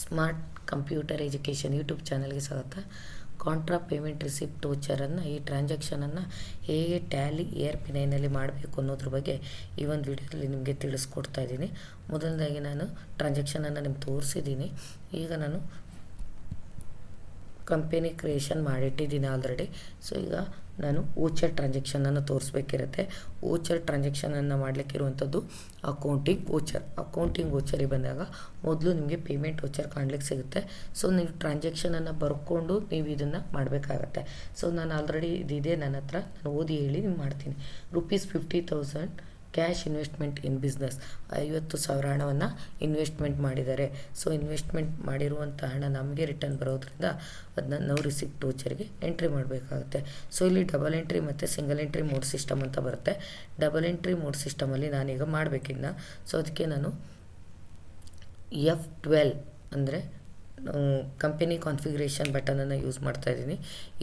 Smart computer education YouTube ಚಾನಲ್ಗೆ ಸ್ವಾಗತ. Contra payment receipt ವೋಚರನ್ನು ಈ ಟ್ರಾನ್ಸಾಕ್ಷನನ್ನು ಹೇಗೆ ಟ್ಯಾಲಿ, ಏರ್ ಪಿನೈನಲ್ಲಿ ಮಾಡಬೇಕು ಅನ್ನೋದ್ರ ಬಗ್ಗೆ ಈ ಒಂದು ವಿಡಿಯೋದಲ್ಲಿ ನಿಮಗೆ ತಿಳಿಸ್ಕೊಡ್ತಾ ಇದ್ದೀನಿ. ಮೊದಲನೇದಾಗಿ ನಾನು ಟ್ರಾನ್ಸಾಕ್ಷನನ್ನು ನಿಮ್ಗೆ ತೋರಿಸಿದ್ದೀನಿ. ಈಗ ನಾನು ಕಂಪೆನಿ ಕ್ರಿಯೇಷನ್ ಮಾಡಿಟ್ಟಿದ್ದೀನಿ ಆಲ್ರೆಡಿ ಸೊ ಈಗ ನಾನು ಓಚರ್ ಟ್ರಾನ್ಸಾಕ್ಷನನ್ನು ತೋರಿಸ್ಬೇಕಿರುತ್ತೆ. ಓಚರ್ ಟ್ರಾನ್ಸಾಕ್ಷನನ್ನು ಮಾಡಲಿಕ್ಕಿರುವಂಥದ್ದು ಅಕೌಂಟಿಂಗ್ ಓಚರ್ ಅಕೌಂಟಿಂಗ್ ಓಚರಿಗೆ ಬಂದಾಗ ಮೊದಲು ನಿಮಗೆ ಪೇಮೆಂಟ್ ಓಚರ್ ಕಾಣ್ಲಿಕ್ಕೆ ಸಿಗುತ್ತೆ. ಸೊ ನೀವು ಟ್ರಾನ್ಸಾಕ್ಷನನ್ನು ಬರ್ಕೊಂಡು ನೀವು ಇದನ್ನು ಮಾಡಬೇಕಾಗತ್ತೆ. ಸೊ ನಾನು ಆಲ್ರೆಡಿ ಇದಿದೆ, ನನ್ನ ಹತ್ರ, ನಾನು ಓದಿ ಹೇಳಿ ಮಾಡ್ತೀನಿ. Rupees fifty thousand cash investment in business ಐವತ್ತು ಸಾವಿರ ಹಣವನ್ನು ಇನ್ವೆಸ್ಟ್ಮೆಂಟ್ ಮಾಡಿದ್ದಾರೆ. ಸೊ ಇನ್ವೆಸ್ಟ್ಮೆಂಟ್ ಮಾಡಿರುವಂಥ ಹಣ ನಮಗೆ ರಿಟರ್ನ್ ಬರೋದ್ರಿಂದ ಅದನ್ನ ನಾವು ರಿಸಿಪ್ಟ್ ವೋಚರ್ಗೆ ಎಂಟ್ರಿ ಮಾಡಬೇಕಾಗುತ್ತೆ. ಸೊ ಇಲ್ಲಿ ಡಬಲ್ ಎಂಟ್ರಿ ಮತ್ತು ಸಿಂಗಲ್ ಎಂಟ್ರಿ ಮೋಡ್ ಸಿಸ್ಟಮ್ ಅಂತ ಬರುತ್ತೆ. ಡಬಲ್ ಎಂಟ್ರಿ ಮೋಡ್ ಸಿಸ್ಟಮಲ್ಲಿ ನಾನೀಗ ಮಾಡಬೇಕಿನ್ನ. ಸೊ ಅದಕ್ಕೆ ನಾನು ಎಫ್ ಟ್ವೆಲ್ ಅಂದರೆ ಕಂಪೆನಿ ಕಾನ್ಫಿಗ್ರೇಷನ್ ಬಟನನ್ನು ಯೂಸ್ ಮಾಡ್ತಾ ಇದ್ದೀನಿ.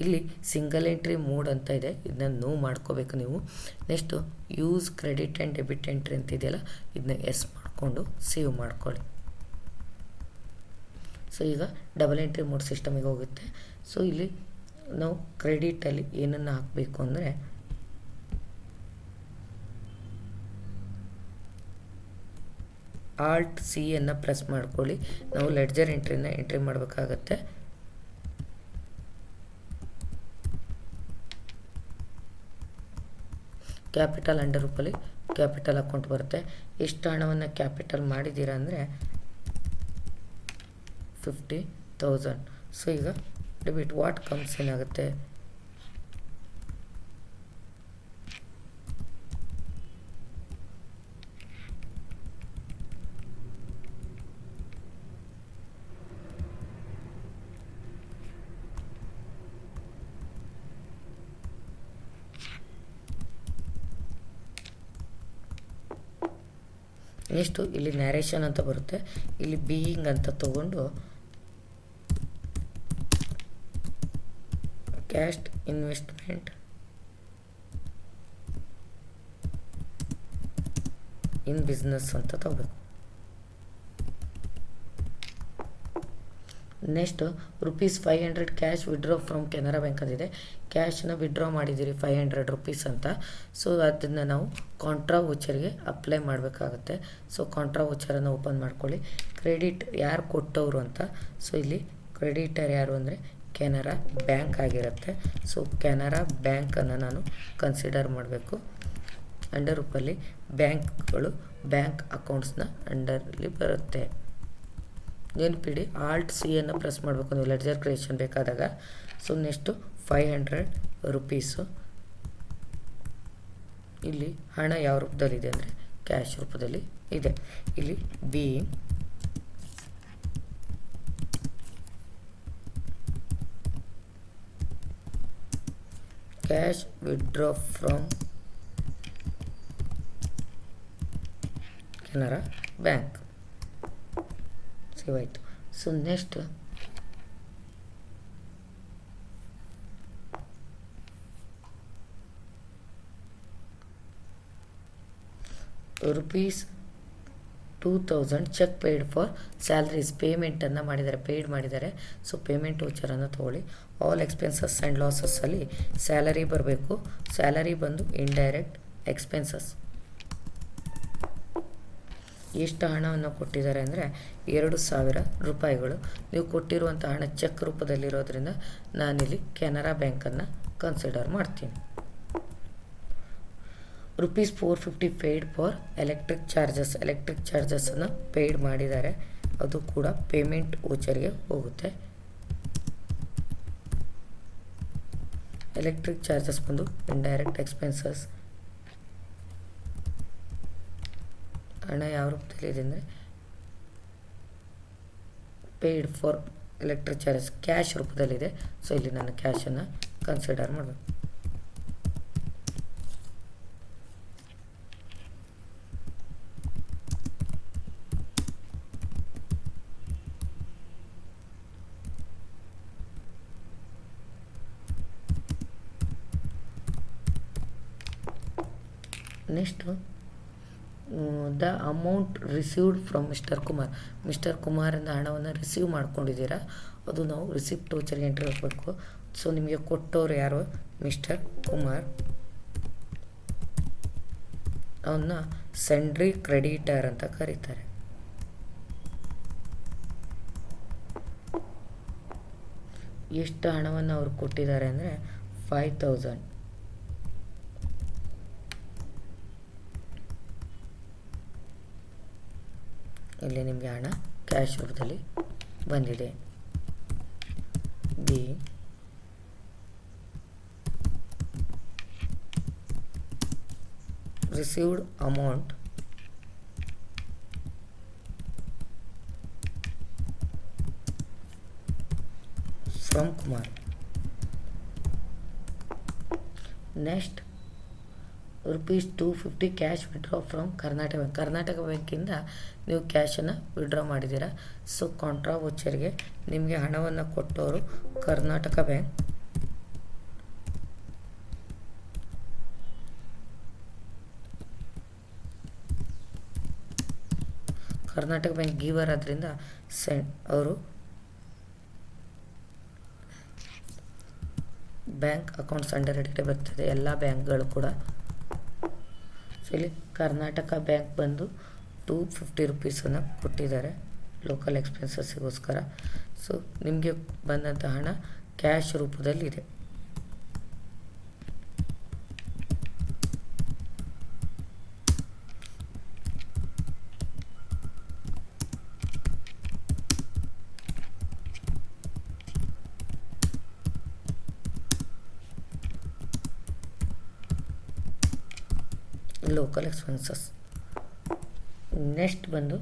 ಇಲ್ಲಿ ಸಿಂಗಲ್ ಎಂಟ್ರಿ ಮೋಡ್ ಅಂತ ಇದೆ. ಇದನ್ನ ನೋ ಮಾಡ್ಕೋಬೇಕು ನೀವು. Next use credit and debit entry ಅಂತ ಇದೆಯಲ್ಲ ಇದನ್ನ ಎಸ್ ಮಾಡಿಕೊಂಡು ಸೇವ್ ಮಾಡ್ಕೊಳ್ಳಿ. ಸೊ ಈಗ ಡಬಲ್ ಎಂಟ್ರಿ ಮೋಡ್ ಸಿಸ್ಟಮಿಗೆ ಹೋಗುತ್ತೆ. ಸೊ ಇಲ್ಲಿ ನಾವು ಕ್ರೆಡಿಟಲ್ಲಿ ಏನನ್ನು ಹಾಕಬೇಕು ಅಂದರೆ ಆಲ್ಟ್ ಸಿ ಅನ್ನು ಪ್ರೆಸ್ ಮಾಡ್ಕೊಳ್ಳಿ. ನಾವು ಲೆಡ್ಜರ್ ಎಂಟ್ರಿನ ಎಂಟ್ರಿ ಮಾಡಬೇಕಾಗತ್ತೆ. ಕ್ಯಾಪಿಟಲ್ ಅಂಡರ್ ರೂಪಲ್ಲಿ ಕ್ಯಾಪಿಟಲ್ ಅಕೌಂಟ್ ಬರುತ್ತೆ. ಎಷ್ಟು ಹಣವನ್ನು ಕ್ಯಾಪಿಟಲ್ ಮಾಡಿದ್ದೀರಾ ಅಂದರೆ ಫಿಫ್ಟಿ ತೌಸಂಡ್ ಸೊ ಈಗ ಡೆಬಿಟ್ ವಾಟ್ ಕಮ್ಸ್ ಏನಾಗುತ್ತೆ? ನೆಕ್ಸ್ಟು ಇಲ್ಲಿ ನ್ಯಾರೇಷನ್ ಅಂತ ಬರುತ್ತೆ. ಇಲ್ಲಿ ಬೀಯಿಂಗ್ ಅಂತ ತಗೊಂಡು ಕ್ಯಾಸ್ಟ್ ಇನ್ವೆಸ್ಟ್ಮೆಂಟ್ ಇನ್ ಬಿಸ್ನೆಸ್ ಅಂತ ತಗೋಬೇಕು. Next rupees five hundred cash withdraw from Canara Bank ಅಂತಿದೆ ಕ್ಯಾಶನ್ನ ವಿಡ್ರಾ ಮಾಡಿದ್ದೀರಿ ಫೈವ್ ಹಂಡ್ರೆಡ್ ರುಪೀಸ್ ಅಂತ. ಸೊ ಅದನ್ನು ನಾವು ಕಾಂಟ್ರಾ ವೋಚರ್ಗೆ ಅಪ್ಲೈ ಮಾಡಬೇಕಾಗುತ್ತೆ. ಸೊ ಕಾಂಟ್ರಾ ವೋಚರನ್ನು ಓಪನ್ ಮಾಡ್ಕೊಳ್ಳಿ. ಕ್ರೆಡಿಟ್ ಯಾರು ಕೊಟ್ಟವರು ಅಂತ. ಸೊ ಇಲ್ಲಿ ಕ್ರೆಡಿಟರ್ ಯಾರು ಅಂದರೆ ಕೆನರಾ ಬ್ಯಾಂಕ್ ಆಗಿರುತ್ತೆ. ಸೊ ಕೆನರಾ ಬ್ಯಾಂಕನ್ನು ನಾನು ಕನ್ಸಿಡರ್ ಮಾಡಬೇಕು. ಅಂಡರ್ ರೂಪಲ್ಲಿ ಬ್ಯಾಂಕ್ಗಳು ಬ್ಯಾಂಕ್ ಅಕೌಂಟ್ಸ್ನ ಅಂಡರಲ್ಲಿ ಬರುತ್ತೆ. ನೆನಪಿಡಿ ಆಲ್ಟ್ ಸಿ ಅನ್ನು ಪ್ರೆಸ್ ಮಾಡಬೇಕು ನೀವು ಲೆಡ್ಜರ್ ಕ್ರಿಯೇಷನ್ ಬೇಕಾದಾಗ. So next five hundred rupees ಇಲ್ಲಿ ಹಣ ಯಾವ ರೂಪದಲ್ಲಿ ಇದೆ ಅಂದರೆ ಕ್ಯಾಶ್ ರೂಪದಲ್ಲಿ ಇದೆ. ಇಲ್ಲಿ be cash withdraw from Canara Bank. Save ಆಯಿತು so next rupees two thousand cheque paid for salaries ಪೇಮೆಂಟನ್ನು ಮಾಡಿದ್ದಾರೆ ಪೇಯ್ಡ್ ಮಾಡಿದ್ದಾರೆ. ಸೊ ಪೇಮೆಂಟ್ ವೋಚರನ್ನು ತೊಗೊಳ್ಳಿ. ಆಲ್ ಎಕ್ಸ್ಪೆನ್ಸಸ್ ಆ್ಯಂಡ್ ಲಾಸಸ್ಸಲ್ಲಿ ಸ್ಯಾಲರಿ ಬರಬೇಕು. ಸ್ಯಾಲರಿ ಬಂದು ಇಂಡೈರೆಕ್ಟ್ ಎಕ್ಸ್ಪೆನ್ಸಸ್ ಎಷ್ಟು ಹಣವನ್ನು ಕೊಟ್ಟಿದ್ದಾರೆ ಅಂದರೆ ಎರಡು ಸಾವಿರ ರೂಪಾಯಿಗಳು. ನೀವು ಕೊಟ್ಟಿರುವಂಥ ಹಣ ಚೆಕ್ ರೂಪದಲ್ಲಿರೋದ್ರಿಂದ ನಾನಿಲ್ಲಿ ಕೆನರಾ ಬ್ಯಾಂಕನ್ನು ಕನ್ಸಿಡರ್ ಮಾಡ್ತೀನಿ. Rupees four fifty paid for electric charges. Electric ಚಾರ್ಜಸನ್ನು paid ಮಾಡಿದ್ದಾರೆ. ಅದು ಕೂಡ ಪೇಮೆಂಟ್ ಓಚರಿಗೆ ಹೋಗುತ್ತೆ. ಎಲೆಕ್ಟ್ರಿಕ್ ಚಾರ್ಜಸ್ ಬಂದು ಇಂಡೈರೆಕ್ಟ್ ಎಕ್ಸ್ಪೆನ್ಸಸ್ ಹಣ ಯಾವ ರೂಪದಲ್ಲಿದೆ ಅಂದರೆ paid for electric charges cash ರೂಪದಲ್ಲಿದೆ ಸೊ ಇಲ್ಲಿ ನಾನು ಕ್ಯಾಶನ್ನು ಕನ್ಸಿಡರ್ ಮಾಡಬೇಕು. Next the amount received from mister Kumar. Mister ಕುಮಾರಿಂದ ಹಣವನ್ನು ರಿಸೀವ್ ಮಾಡ್ಕೊಂಡಿದ್ದೀರಾ? ಅದು ನಾವು ರಿಸಿಪ್ಟ್ ವೋಚರ್ಗೆ ಎಂಟ್ರಿ ಹಾಕಬೇಕು. ಸೊ, ನಿಮಗೆ ಕೊಟ್ಟವ್ರು ಯಾರು? ಮಿಸ್ಟರ್ ಕುಮಾರ್. ಅವನ್ನ ಸೆಂಡ್ರಿ ಕ್ರೆಡಿಟರ್ ಅಂತ ಕರೀತಾರೆ. ಎಷ್ಟು ಹಣವನ್ನು ಅವ್ರು ಕೊಟ್ಟಿದ್ದಾರೆ ಅಂದರೆ, ಫೈವ್ ತೌಸಂಡ್. ಇಲ್ಲಿ ನಿಮಗೆ ಹಣ ಕ್ಯಾಶ್ ರೂಪದಲ್ಲಿ ಬಂದಿದೆ. Be received amount from Kumar next rupees two fifty cash withdraw from Karnataka bank Karnataka ಬ್ಯಾಂಕಿಂದ ನೀವು ಕ್ಯಾಶನ್ನು ವಿಡ್ರಾ ಮಾಡಿದ್ದೀರಾ? ಸೊ ಕಾಂಟ್ರಾ ವೋಚರ್ಗೆ ನಿಮಗೆ ಹಣವನ್ನು ಕೊಟ್ಟವರು Karnataka Bank Karnataka Bank giver ಆದ್ದರಿಂದ ಸೆಂಡ್ ಅವರು ಬ್ಯಾಂಕ್ ಅಕೌಂಟ್ಸ್ ಅಂಡರ್ ಬರ್ತದೆ ಎಲ್ಲ ಬ್ಯಾಂಕ್ಗಳು ಕೂಡ ಇಲ್ಲಿ ಕರ್ನಾಟಕ ಬ್ಯಾಂಕ್ ಬಂದು ಟೂ ಫಿಫ್ಟಿ ರುಪೀಸನ್ನು ಕೊಟ್ಟಿದ್ದಾರೆ. ಲೋಕಲ್ ಎಕ್ಸ್ಪೆನ್ಸಸ್ಸಿಗೋಸ್ಕರ ಸೊ ನಿಮಗೆ ಬಂದಂಥ ಹಣ ಕ್ಯಾಶ್ ರೂಪದಲ್ಲಿದೆ. ಲೋಕಲ್ ಎಕ್ಸ್ಪೆನ್ಸಸ್ ನೆಕ್ಸ್ಟ್ ಬಂದು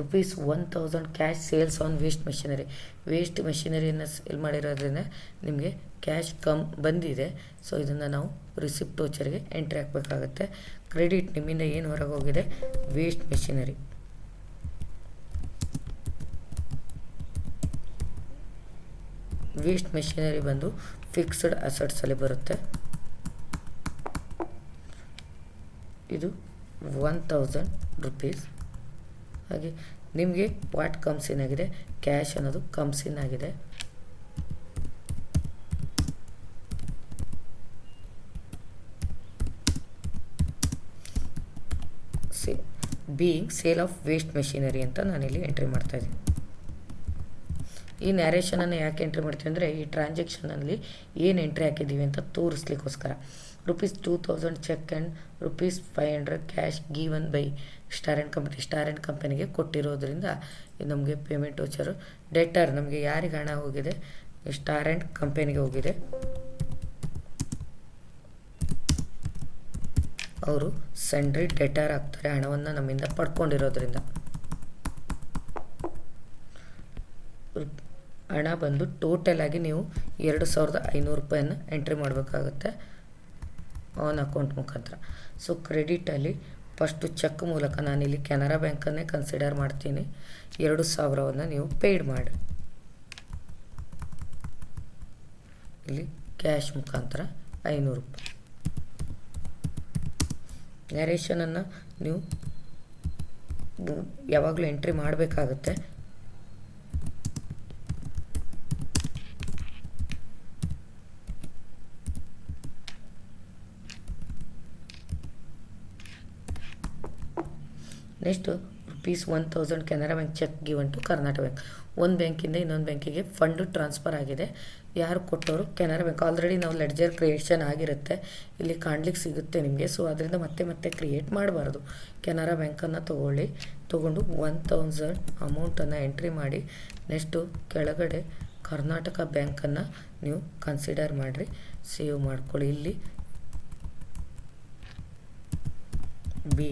rupees one thousand cash sales on waste machinery waste ಮೆಷಿನರಿಯನ್ನು sale ಮಾಡಿರೋದ್ರಿಂದ ನಿಮಗೆ ಕ್ಯಾಶ್ ಕಮ್ ಬಂದಿದೆ. ಸೊ ಇದನ್ನು ನಾವು ರಿಸಿಪ್ಟ್ ವೋಚರ್ಗೆ ಎಂಟ್ರಿ ಹಾಕಬೇಕಾಗತ್ತೆ. ಕ್ರೆಡಿಟ್ ನಿಮ್ಮಿಂದ ಏನು ಹೊರಗೆ ಹೋಗಿದೆ ವೇಸ್ಟ್ ಮೆಷಿನರಿ ವೇಸ್ಟ್ ಮೆಷಿನರಿ ಬಂದು ಫಿಕ್ಸ್ಡ್ ಅಸೆಟ್ಸಲ್ಲಿ ಬರುತ್ತೆ. ಇದು ಒನ್ ತೌಸಂಡ್ ರುಪೀಸ್ ಹಾಗೆ ನಿಮಗೆ ವಾಟ್ ಕಮ್ಸ್ ಇನ್ ಆಗಿದೆ ಕ್ಯಾಶ್ ಅನ್ನೋದು ಕಮ್ಸ್ ಇನ್ ಆಗಿದೆ. Say being sale of waste machinery ಅಂತ ನಾನಿಲ್ಲಿ ಎಂಟ್ರಿ ಮಾಡ್ತಾ ಇದ್ದೀನಿ. ಈ ನ್ಯಾರೇಷನನ್ನು ಯಾಕೆ ಎಂಟ್ರಿ ಮಾಡ್ತೀವಿ ಅಂದರೆ ಈ ಟ್ರಾನ್ಸಾಕ್ಷನಲ್ಲಿ ಏನು ಎಂಟ್ರಿ ಹಾಕಿದ್ದೀವಿ ಅಂತ ತೋರಿಸ್ಲಿಕ್ಕೋಸ್ಕರ. Rupees two thousand cheque and rupees five hundred cash given by Star and Company Star and ಕಂಪನಿಗೆ ಕೊಟ್ಟಿರೋದ್ರಿಂದ ಇದು ನಮಗೆ ಪೇಮೆಂಟ್ ವೋಚರು ಡೆಟರ್ ನಮಗೆ ಯಾರಿಗೆ ಹಣ ಹೋಗಿದೆ? ಸ್ಟಾರ್ ಆ್ಯಂಡ್ ಕಂಪನಿಗೆ ಹೋಗಿದೆ. ಅವರು ಸೆಂಡ್ರಿ ಡೆಟರ್ ಆಗ್ತಾರೆ, ಹಣವನ್ನು ನಮ್ಮಿಂದ ಪಡ್ಕೊಂಡಿರೋದ್ರಿಂದ. ಹಣ ಬಂದು ಟೋಟಲ್ ಆಗಿ ನೀವು ಎರಡು ಸಾವಿರದ ಐನೂರು ರೂಪಾಯಿಯನ್ನು ಎಂಟ್ರಿ ಮಾಡಬೇಕಾಗುತ್ತೆ. ಆನ್ ಅಕೌಂಟ್ ಮುಖಾಂತರ. ಸೊ ಕ್ರೆಡಿಟಲ್ಲಿ ಫಸ್ಟು ಚೆಕ್ ಮೂಲಕ ನಾನು ಇಲ್ಲಿ ಕೆನರಾ ಬ್ಯಾಂಕನ್ನೇ ಕನ್ಸಿಡರ್ ಮಾಡ್ತೀನಿ. ಎರಡು ಸಾವಿರವನ್ನು ನೀವು ಪೇಯ್ಡ್ ಮಾಡಿ. ಇಲ್ಲಿ ಕ್ಯಾಶ್ ಮುಖಾಂತರ ಐನೂರು ರೂಪಾಯಿ. ನ್ಯಾರೇಷನನ್ನು ನೀವು ಯಾವಾಗಲೂ ಎಂಟ್ರಿ ಮಾಡಬೇಕಾಗುತ್ತೆ. Next rupees one thousand Canara Bank cheque given to Karnataka Bank ಒಂದು ಬ್ಯಾಂಕಿಂದ ಇನ್ನೊಂದು ಬ್ಯಾಂಕಿಗೆ ಫಂಡ್ ಟ್ರಾನ್ಸ್ಫರ್ ಆಗಿದೆ. ಯಾರು ಕೊಟ್ಟವರು? ಕೆನರಾ ಬ್ಯಾಂಕ್ ಆಲ್ರೆಡಿ ನಾವು ಲೆಡ್ಜರ್ ಕ್ರಿಯೇಷನ್ ಆಗಿರುತ್ತೆ. ಇಲ್ಲಿ ಕಾಣ್ಲಿಕ್ಕೆ ಸಿಗುತ್ತೆ ನಿಮಗೆ. ಸೊ ಅದರಿಂದ ಮತ್ತೆ ಮತ್ತೆ ಕ್ರಿಯೇಟ್ ಮಾಡಬಾರ್ದು. ಕೆನರಾ ಬ್ಯಾಂಕನ್ನು ತೊಗೊಳ್ಳಿ. ತೊಗೊಂಡು ಒನ್ ತೌಸಂಡ್ ಅಮೌಂಟನ್ನು ಎಂಟ್ರಿ ಮಾಡಿ ನೆಕ್ಸ್ಟು ಕೆಳಗಡೆ ಕರ್ನಾಟಕ ಬ್ಯಾಂಕನ್ನು ನೀವು ಕನ್ಸಿಡರ್ ಮಾಡಿರಿ. ಸೇವ್ ಮಾಡ್ಕೊಳ್ಳಿ. ಇಲ್ಲಿ be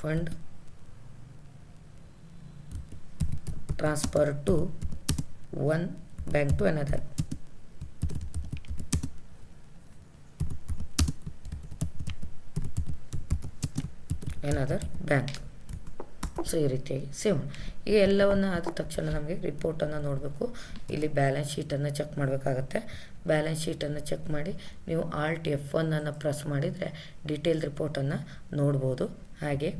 fund transfer to one bank to another. Another bank so ಈ ರೀತಿಯಾಗಿ ಈಗ ಈ ಎಲ್ಲವನ್ನು ಆದ ತಕ್ಷಣ ನಮಗೆ ರಿಪೋರ್ಟನ್ನು ನೋಡಬೇಕು. ಇಲ್ಲಿ ಬ್ಯಾಲೆನ್ಸ್ ಶೀಟನ್ನು ಚೆಕ್ ಮಾಡಬೇಕಾಗತ್ತೆ. ಬ್ಯಾಲೆನ್ಸ್ ಶೀಟನ್ನು ಚೆಕ್ ಮಾಡಿ ನೀವು ಆಲ್ಟ್ ಎಫ್ ಒನ್ನನ್ನು ಪ್ರೆಸ್ ಮಾಡಿದರೆ ಡೀಟೇಲ್ ರಿಪೋರ್ಟನ್ನು ನೋಡ್ಬೋದು. ಹಾಗೆ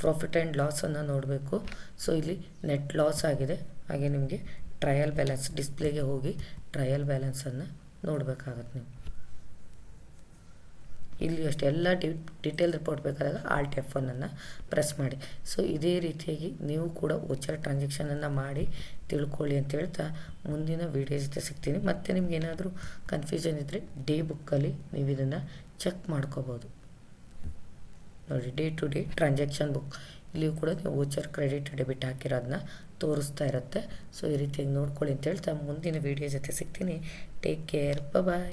ಪ್ರಾಫಿಟ್ ಆ್ಯಂಡ್ ಲಾಸನ್ನು ನೋಡಬೇಕು. ಸೊ ಇಲ್ಲಿ ನೆಟ್ ಲಾಸ್ ಆಗಿದೆ. ಹಾಗೆ ನಿಮಗೆ ಟ್ರಯಲ್ ಬ್ಯಾಲೆನ್ಸ್ ಡಿಸ್ಪ್ಲೇಗೆ ಹೋಗಿ ಟ್ರಯಲ್ ಬ್ಯಾಲೆನ್ಸನ್ನು ನೋಡಬೇಕಾಗತ್ತೆ ನೀವು. ಇಲ್ಲಿ ಅಷ್ಟು, ಎಲ್ಲ ಡಿ ಡಿಟೇಲ್ ರಿಪೋರ್ಟ್ ಬೇಕಾದಾಗ ಆಲ್ಟ್ ಎಫ್ ಒನ್ನನ್ನು ಪ್ರೆಸ್ ಮಾಡಿ. ಸೊ ಇದೇ ರೀತಿಯಾಗಿ ನೀವು ಕೂಡ ಓಚರ್ ಟ್ರಾನ್ಸಾಕ್ಷನನ್ನು ಮಾಡಿ ತಿಳ್ಕೊಳ್ಳಿ ಅಂತ ಹೇಳ್ತಾ ಮುಂದಿನ ವೀಡಿಯೋ ಜೊತೆ ಸಿಗ್ತೀನಿ. ಮತ್ತು ನಿಮ್ಗೆ ಏನಾದರೂ ಕನ್ಫ್ಯೂಷನ್ ಇದ್ದರೆ ಡೇ ಬುಕ್ಕಲ್ಲಿ ನೀವು ಇದನ್ನು ಚೆಕ್ ಮಾಡ್ಕೋಬೋದು. ನೋಡಿ day to day transaction book ಇಲ್ಲಿಯೂ ಕೂಡ ನೀವು ವೋಚರ್ ಕ್ರೆಡಿಟ್ ಡೆಬಿಟ್ ಹಾಕಿರೋದನ್ನ ತೋರಿಸ್ತಾ ಇರುತ್ತೆ. ಸೊ ಈ ರೀತಿಯಾಗಿ ನೋಡ್ಕೊಳ್ಳಿ ಅಂತ ಹೇಳ್ತಾ ಮುಂದಿನ ವೀಡಿಯೋ ಜೊತೆ ಸಿಗ್ತೀನಿ. Take care bye